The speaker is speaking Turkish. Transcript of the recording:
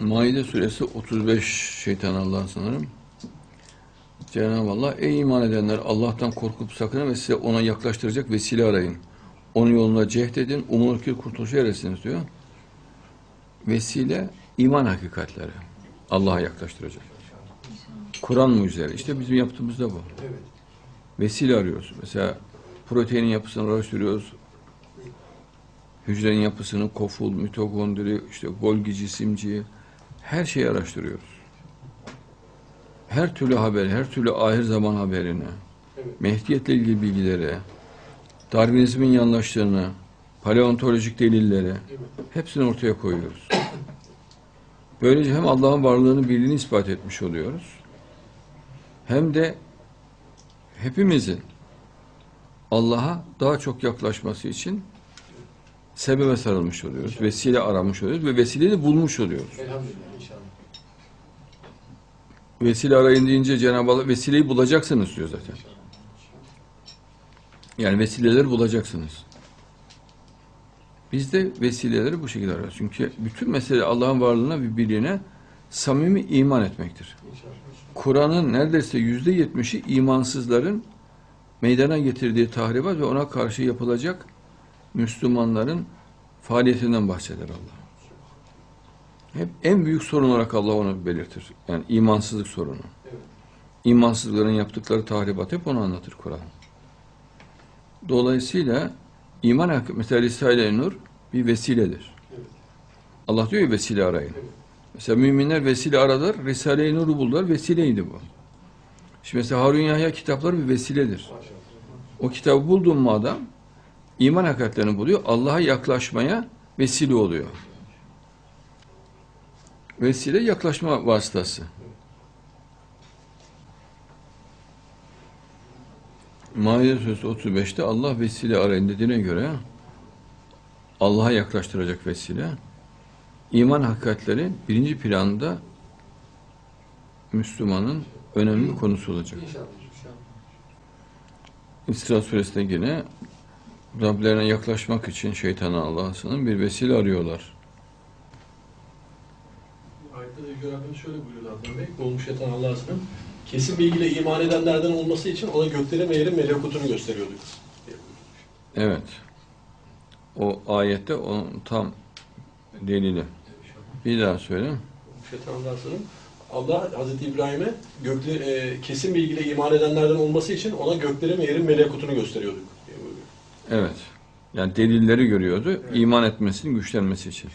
Maide suresi 35 şeytan Allah sanırım. Cenab-ı Allah ey iman edenler Allah'tan korkup sakının ve size ona yaklaştıracak vesile arayın. Onun yoluna cehd edin. Umulur ki kurtuluşa eresiniz diyor. Vesile iman hakikatleri. Allah'a yaklaştıracak. Kur'an mucizeleri. İşte bizim yaptığımız da bu. Vesile arıyoruz. Mesela proteinin yapısını araştırıyoruz. Hücrenin yapısını, koful, mitokondri, işte Golgi cisimciği, her şeyi araştırıyoruz. Her türlü haber, her türlü ahir zaman haberini, Evet. Mehdiyetle ilgili bilgileri, Darwinizmin yanlışlarını, paleontolojik delilleri, Evet. hepsini ortaya koyuyoruz. Böylece hem Allah'ın varlığını, birliğini ispat etmiş oluyoruz. Hem de hepimizin Allah'a daha çok yaklaşması için sebebe sarılmış oluyoruz. Vesile aramış oluyoruz ve vesileyi de bulmuş oluyoruz. Elhamdülillah inşallah. Vesile arayın deyince Cenab-ı Allah vesileyi bulacaksınız diyor zaten. Yani vesileleri bulacaksınız. Biz de vesileleri bu şekilde arıyoruz. Çünkü bütün mesele Allah'ın varlığına ve birliğine samimi iman etmektir. İnşallah. Kur'an'ın neredeyse yüzde yetmişi imansızların meydana getirdiği tahribat ve ona karşı yapılacak Müslümanların faaliyetinden bahseder Allah. Hep en büyük sorun olarak Allah onu belirtir. Yani imansızlık sorunu. İmansızların yaptıkları tahribat hep onu anlatır Kur'an. Dolayısıyla iman hakkı, mesela Risale-i Nur bir vesiledir. Allah diyor ya vesile arayın. Mesela müminler vesile aradılar, Risale-i Nur'u buldular, vesileydi bu. Şimdi mesela Harun Yahya kitapları bir vesiledir. O kitabı buldun mu adam, iman hakikatlerini buluyor, Allah'a yaklaşmaya vesile oluyor. Vesile yaklaşma vasıtası. Maide Suresi 35'te Allah vesile arayın dediğine göre Allah'a yaklaştıracak vesile iman hakikatleri birinci planda Müslümanın önemli konusu olacak. İnşallah. İnşallah. İsra suresinde yine Rablerine yaklaşmak için şeytana Allah'ın bir vesile arıyorlar. Ayette de Yüce şöyle buyuruyor Adnan Bey. Olmuş yatan Allah'ın kesin bilgiyle iman edenlerden olması için ona göklere meyerin melekutunu gösteriyorduk. Evet. O ayette onun tam delili. Bir daha söyle. Yatan Allah'ın Allah Hazreti İbrahim'e gökle, e, kesin bilgiyle iman edenlerden olması için ona göklere meyerin melekutunu gösteriyorduk. Evet. Yani delilleri görüyordu. Evet. iman etmesinin güçlenmesi için.